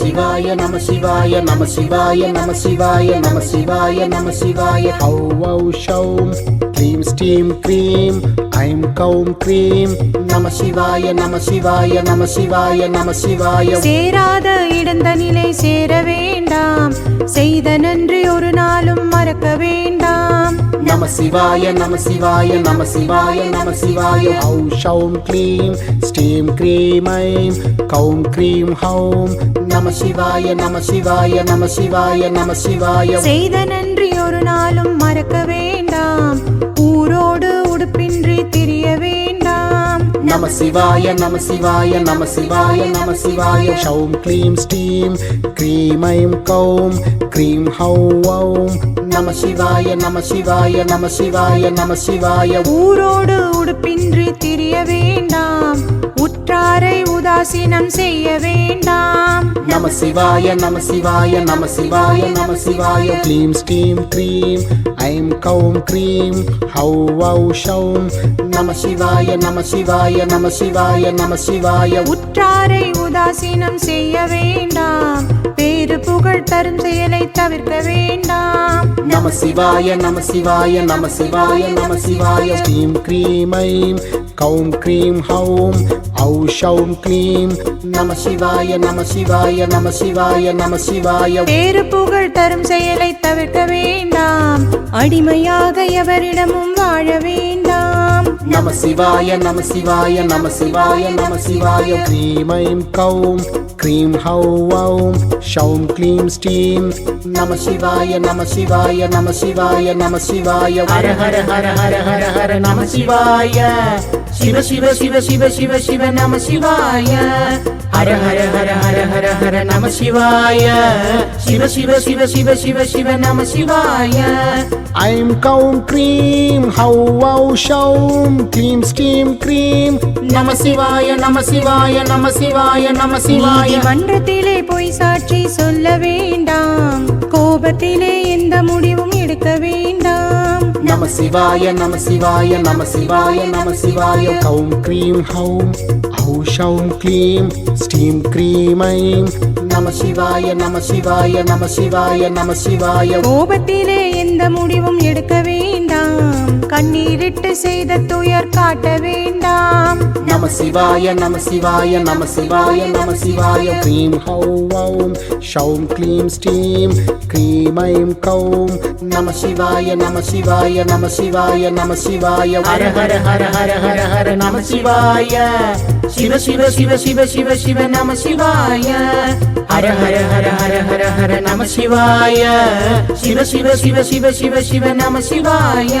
சிவாய நம சிவாய நம சிவாய நம சிவாய நம சிவாய நம சிவாய. ஹௌ வௌ ஷௌம் க்ளீம் ஸ்டீம் க்ரீம் ஐம் கௌம் க்ரீம் நம சிவாய நம சிவாய நம சிவாய நம சிவாய. சேராத இடந்த நிலை சேர வேண்டாம். செய்த நன்றி ஒரு நாளும் மறக்க வேண்டாம். நம சிவாய நம சிவாய நம சிவாய நம சிவாய. ஹௌ ஷௌம் க்ளீம் ஸ்டீம் க்ரீம் ஐம் கௌம் க்ரீம் ஹௌம். நம சிவாய நம சிவாய நம சிவாய நம சிவாய. செய்த நன்றி ஒரு நாளும் மறக்க வேண்டாம். ஊரோடு உடுப்பின்றி திரிய வேண்டாம். நம சிவாய நம சிவாய நம சிவாய நம சிவாய. ஷௌம் க்ளீம் ஸ்டீம் க்ரீம் ஐம் கௌம் க்ரீம் ஹௌ ஔம் நம சிவாய நம சிவாய நம சிவாய நம சிவாய. ஊரோடு உடுப்பின்றி திரிய வேண்டாம். உற்றாரை உதாசீனம் செய்ய வேண்டாம். நம சிவாய நம சிவாய நம சிவாய நம சிவாய. க்ளீம் ஸ்டீம் க்ரீம் ஐம் கௌம் க்ரீம் ஹௌ ஔ ஷௌம் நம சிவாய நம சிவாய நம சிவாய நம சிவாய. உற்றாரை உதாசீனம் செய்ய வேண்டாம். பேரு புகழ் தரும் செயலை தவிர்க்க வேண்டாம். நம சிவாய நம சிவாய நம சிவாய நம சிவாய. ஸ்டீம் க்ரீம் ஐம் கௌம் க்ரீம் ஹௌம் ஔ ஷௌம் க்ளீம் நம சிவாய நம சிவாய நம சிவாய நம சிவாய. வேறு புகழ் தரும் செயலை தவிர்க்க வேண்டாம். அடிமையாக எவரிடமும் வாழ வேண்டாம். நம சிவாய நம சிவாய நம சிவாய நம சிவாய. க்ரீம் ஐம் கௌம் க்ரீம் ஹௌ ஔம் ஷௌம் க்ளீம் ஸ்டீம். நம சிவாய நம சிவாய நம சிவாய நம சிவாய. ஹர ஹர ஹர ஹர ஹர ஹர நம சிவாய. சிவ சிவ சிவ சிவ சிவ சிவ நம சிவாய. ஹர ஹர ஹர ஹர ஹர நம சிவாய. சிவ சிவ சிவ சிவ சிவ சிவ நம சிவாய. ஐம் கௌம் க்ரீம் ஹௌ ஔ ஷௌம் க்ளீம் ஸ்டீம் க்ரீம். நம சிவாய நம சிவாய நம சிவாய நம சிவாய. நீதிமன்றத்திலே போய் சாட்சி சொல்ல வேண்டாம். கோபத்திலே எந்த முடிவும் எடுக்க வேண்டாம். நம சிவாய நம சிவாய நம சிவாய நம சிவாய. கௌம் க்ரீம் ஹௌம். ஔ ஷௌம் க்ளீம் ஸ்டீம் க்ரீம் ஐம் நம சிவாய நம சிவாய நம சிவாய நம சிவாய. கோபத்திலே எந்த முடிவும் எடுக்க வேண்டாம். கண்ணீரிட்டு செய்த துயர் காட்ட வேண்டாம் நம சிவாய நம சிவாய நம சிவாய நம சிவாய க்ரீம் ஹௌ ஔம் ஷௌம் க்ளீம் ஸ்டீம் க்ரீம் ஐம் கௌம் நம சிவாய நம சிவாய நம சிவாய நம சிவாய ஹர ஹர ஹர ஹர ஹர ஹர நம சிவாய சிவ சிவ சிவ சிவ சிவ சிவ நம சிவாய ஹர ஹர ஹர ஹர ஹர ஹர நம சிவாய சிவ சிவ சிவ சிவ சிவ சிவ நம சிவாய